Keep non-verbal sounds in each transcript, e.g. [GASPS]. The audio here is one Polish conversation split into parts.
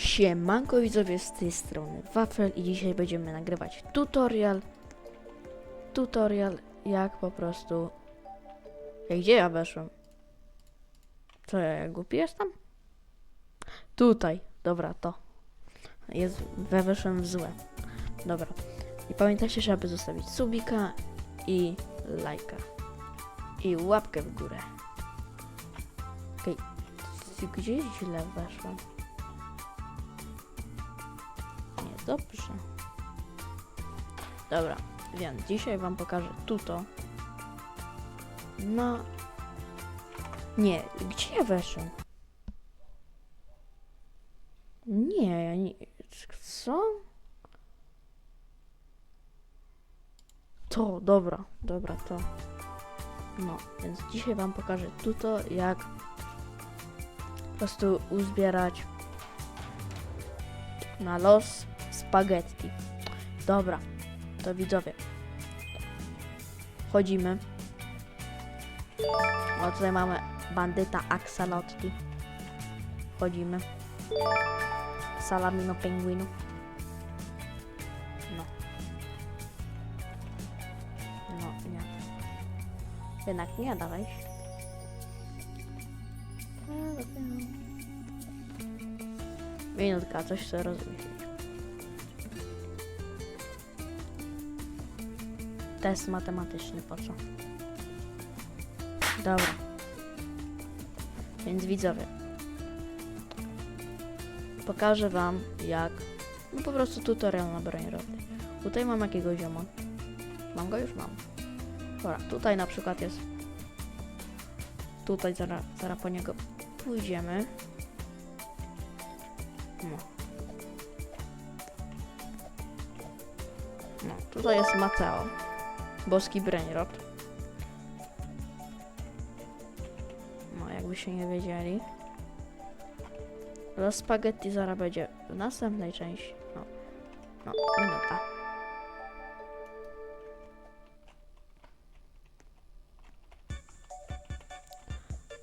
Siemanko widzowie z tej strony Wafel i dzisiaj będziemy nagrywać tutorial. Tutorial jak po prostu Ej, Gdzie ja weszłem? Co ja, ja głupi jestem? Tutaj, dobra to. Jest, we weszłem w złe. Dobra. I pamiętajcie, żeby zostawić subika i lajka. I łapkę w górę. Okej, gdzie źle weszłem? Dobrze. Dobra, więc dzisiaj wam pokażę tuto. No. Nie, gdzie ja weszłem? Nie, ja nie. Co? To, dobra, dobra, to. No, więc dzisiaj wam pokażę tuto, jak po prostu uzbierać na los spaghetti. Dobra, to widzowie. Wchodzimy. O, tutaj mamy bandyta Axolotti. Wchodzimy. Salamino pingwinu. No. No, nie. Jednak nie da wejść. Minutka, coś chcę rozmyślić. Test matematyczny, po co? Dobra. Więc widzowie. Pokażę wam jak... No po prostu tutorial na broń robię. Tutaj mam jakiegoś zioma. Mam go? Już mam. Dobra, tutaj na przykład jest... Tutaj zaraz, zaraz po niego pójdziemy. No. No, tutaj jest Mateo. Boski Brainrot. No, jakby się nie wiedzieli. Los Spaghetti zaraz będzie w następnej części. No, no minuta.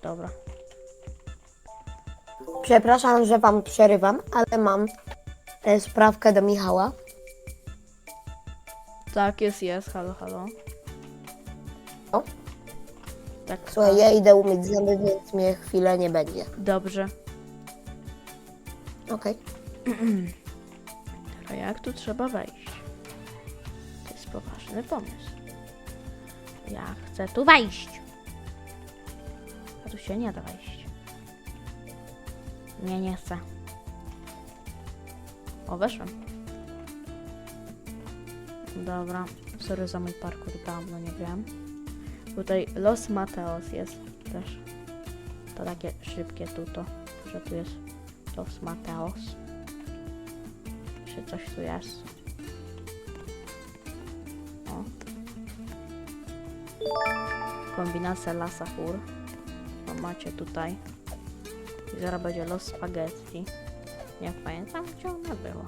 Dobra. Przepraszam, że wam przerywam, ale mam sprawkę do Michała. Tak, jest, jest. Halo, halo. O. Tak, Słuchaj, ja idę umyć zęby, więc mnie chwilę nie będzie. Dobrze. Okej. [CLEARS THROAT] A jak tu trzeba wejść? To jest poważny pomysł. Ja chcę tu wejść. A tu się nie da wejść. Nie, nie chcę. O, weszłem. Dobra. Sorry za mój parkour, dawno nie wiem. Tutaj Los Mateos jest też. To takie szybkie tuto, że tu jest Los Mateos. Czy coś tu jest? O. Kombinacja Lasahur. No macie tutaj. I zaraz będzie Los Spaghetti. Nie pamiętam gdzie ona była.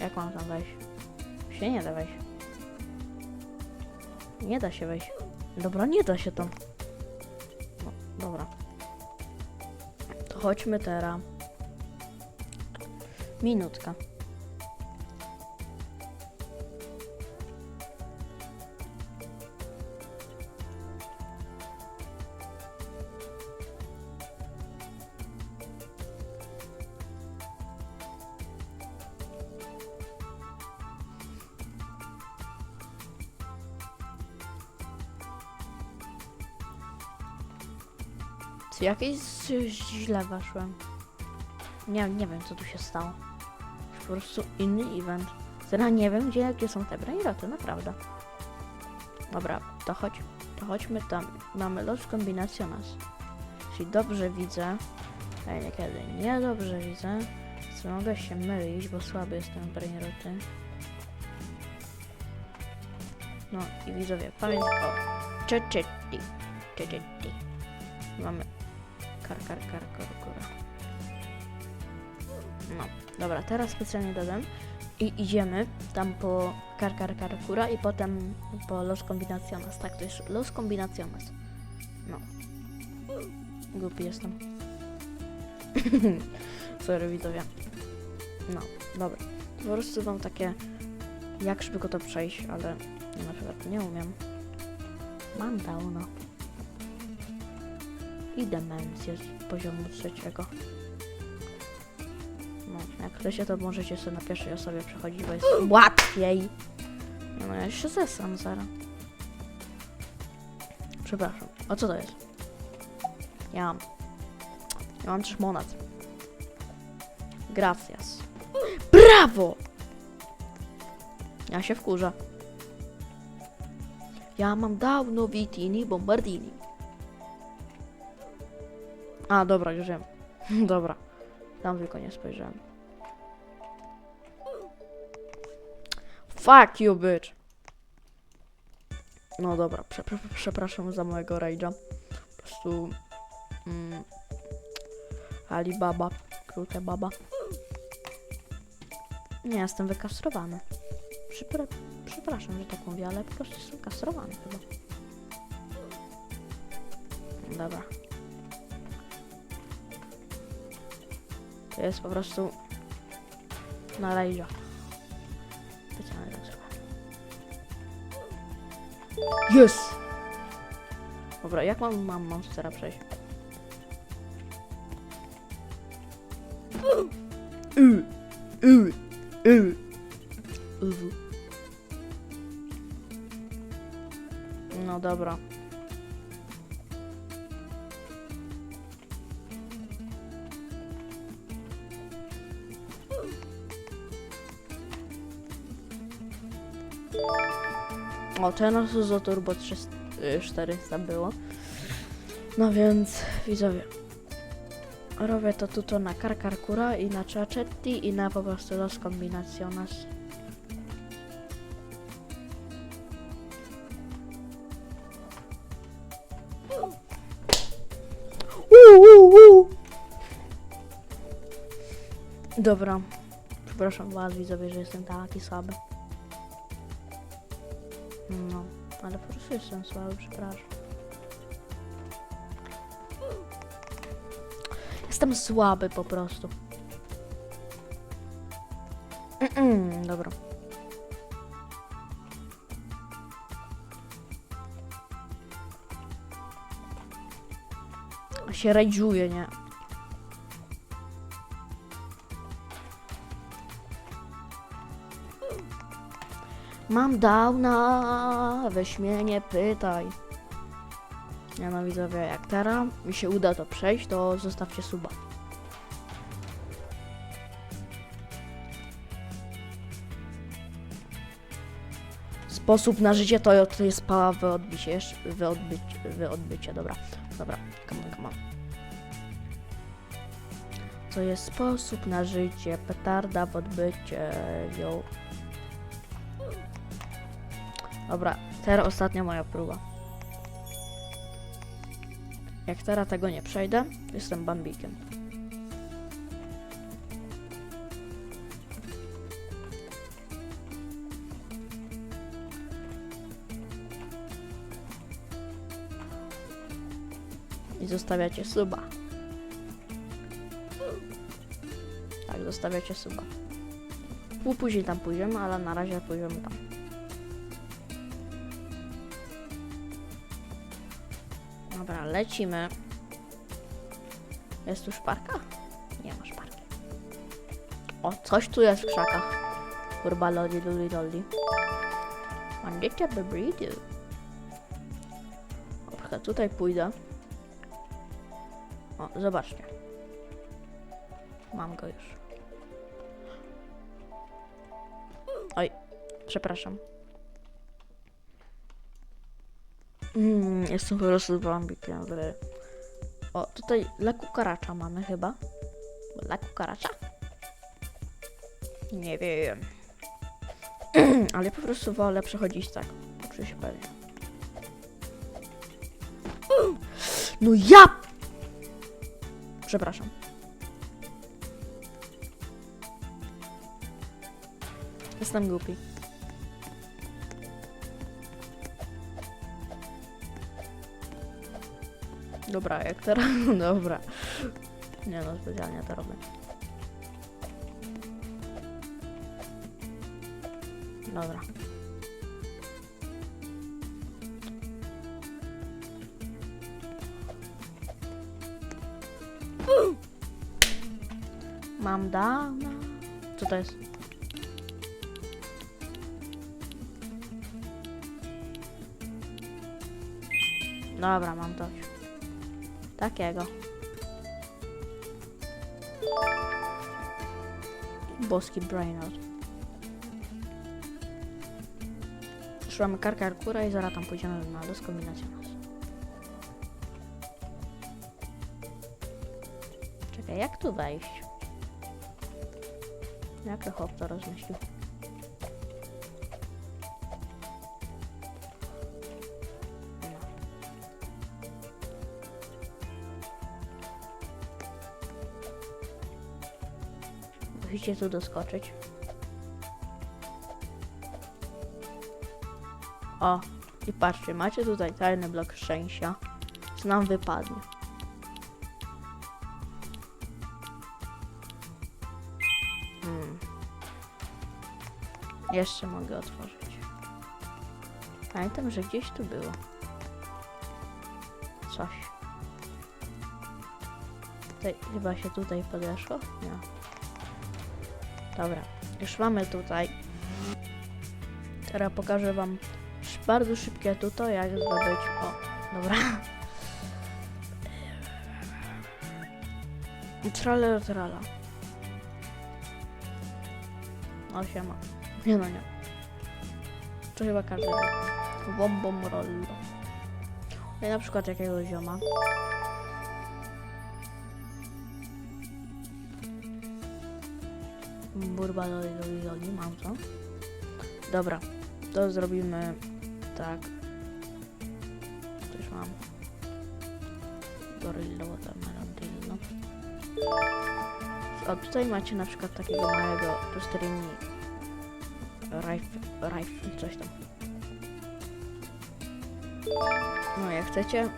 Jak mam tam wejść? Się nie da wejść. Nie da się wejść. Dobra, nie da się tam. No, dobra. To chodźmy teraz. Minutka. Jakieś źle weszłem? Nie, nie wiem co tu się stało. Po prostu inny event. Teraz nie wiem gdzie jakie są te brainroty, naprawdę. Dobra, to chodź, to chodźmy tam. Mamy los kombinaciones. Jeśli dobrze widzę, a niekiedy niedobrze widzę, to mogę się mylić, bo słaby jestem w brainroty. No i widzowie, pamięć o Czeczytti. Czeczytti. Mamy kar, kar, kar, kar, kar. No, dobra, teraz specjalnie dodam i idziemy tam po kar, kar, kar, kura i potem po los combinaciones. Tak, to jest los combinaciones. No. Głupi jestem. [LAUGHS] Sorry widzowie. No, dobra. Po prostu mam takie, jak szybko to przejść, ale na przykład nie umiem. Mam downa. I demencję z poziomu trzeciego. No, jak chcecie, to możecie sobie na pierwszej osobie przechodzić, bo jest [GASPS] łatwiej. No, ja się zesam zaraz. Przepraszam. O co to jest? Ja mam. Ja mam też monat. Gracias. [GASPS] Brawo! Ja się wkurzę. Ja mam dawno Vitini Bombardini. A, dobra, już wiem. [LAUGHS] dobra. Tam tylko nie spojrzałem. Fuck you, bitch. No dobra, przepra- przepraszam za mojego rage'a. Po prostu... Mm, Alibaba, krótka baba. Nie jestem wykastrowany. Przypra- przepraszam, że tak mówię, ale po prostu jestem kastrowany chyba. Dobra. Jest po prostu na zrobię. Yes! Dobra, jak mam, mam monstera przejść? No dobra. O, teraz za Turbo 300, y, 400 było. No więc, widzowie. Robię to tuto na Karkarkura i na Ciacetti i na po prostu Los Combinaciones. Dobra. Przepraszam was widzowie, że jestem taki słaby. Prostu jestem słaby, przepraszam. Jestem słaby po prostu. Dobra. Się rajdżuje, nie? Mam downa, weź mnie nie pytaj. Ja no widzowie, jak teraz mi się uda to przejść, to zostawcie suba. Sposób na życie to, to jest pała wyodbicie, wyodbycie, wyodbycie, dobra, dobra, come on, come on. To jest sposób na życie, petarda w odbycie, yo. Dobra, teraz ostatnia moja próba. Jak teraz tego nie przejdę, jestem bambikiem. I zostawiacie suba. Tak, zostawiacie suba. Później tam pójdziemy, ale na razie pójdziemy tam. Lecimy. Jest tu szparka? Nie ma szparki. O, coś tu jest w krzakach. Kurba loli loli loli. Bandycia bebridu. Dobra, tutaj pójdę. O, zobaczcie. Mam go już. Oj, przepraszam. Mm, jestem po prostu bambikiem gry. O, tutaj leku karacza mamy chyba. Leku karacza? Nie wiem. [CLEARS THROAT] Ale po prostu wolę przechodzić tak. Czuję się pewnie. [GASPS] No ja! Przepraszam. Jestem głupi. Dobra, jak teraz? [LAUGHS] Dobra. Nie no, specjalnie to robię. Dobra. Mam dana. Co to jest? Dobra, mam coś. Takiego. Boski Brainrot. Szukamy karka Arkura i zaraz tam pójdziemy na doskombinację nas. Czekaj, jak tu wejść? Jak to chłop to rozmyślił? Musicie tu doskoczyć. O, i patrzcie, macie tutaj tajny blok szczęścia. Co nam wypadnie? Hmm. Jeszcze mogę otworzyć. Pamiętam, że gdzieś tu było. Coś. Tutaj, chyba się tutaj podeszło? Nie. Dobra, już mamy tutaj. Teraz pokażę wam bardzo szybkie tutaj, jak zdobyć. O, dobra. Traler trala. O, siema. Nie no, nie. To chyba każdy. Bombom rollo. Ja na przykład jakiegoś zioma. Burba loli loli mam to. Dobra, to zrobimy tak. Coś mam. Gorillo, watermelon. O, tutaj macie na przykład takiego małego pustyni. Rifle, rifle, coś tam. No, jak chcecie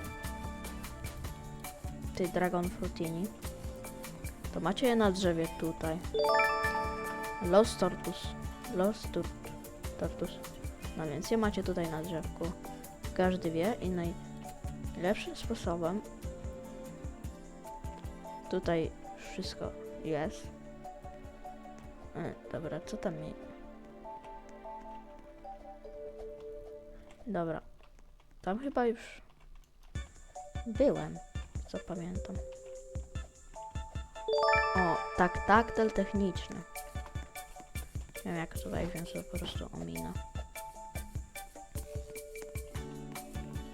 tej Dragon Frutini, to macie je na drzewie tutaj. Los Tortus. Los Tur Tortus. No więc je macie tutaj na drzewku. Każdy wie i najlepszym sposobem tutaj wszystko jest. E, dobra, co tam mi... Dobra. Tam chyba już byłem, co pamiętam. O, tak, taktel techniczny. Wiem jak tutaj, więc to po prostu ominę.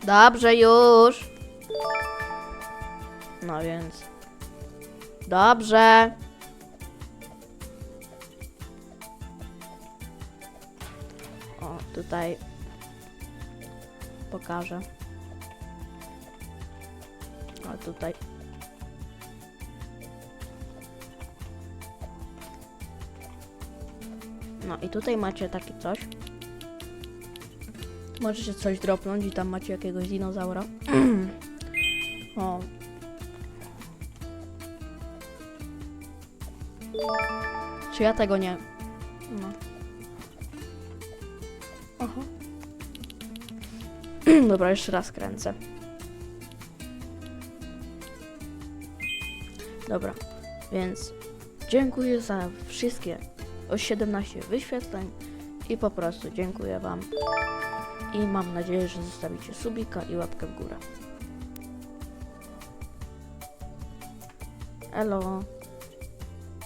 Dobrze już. No więc. Dobrze. O, tutaj pokażę. O, tutaj. No i tutaj macie takie coś. Możecie coś dropnąć i tam macie jakiegoś dinozaura. [CLEARS THROAT] o. Czy ja tego nie... No. Aha. [CLEARS THROAT] Dobra, jeszcze raz kręcę. Dobra, więc dziękuję za wszystkie o 17 wyświetleń i po prostu dziękuję Wam i mam nadzieję, że zostawicie subika i łapkę w górę. Elo,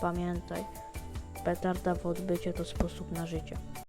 pamiętaj, petarda w odbycie to sposób na życie.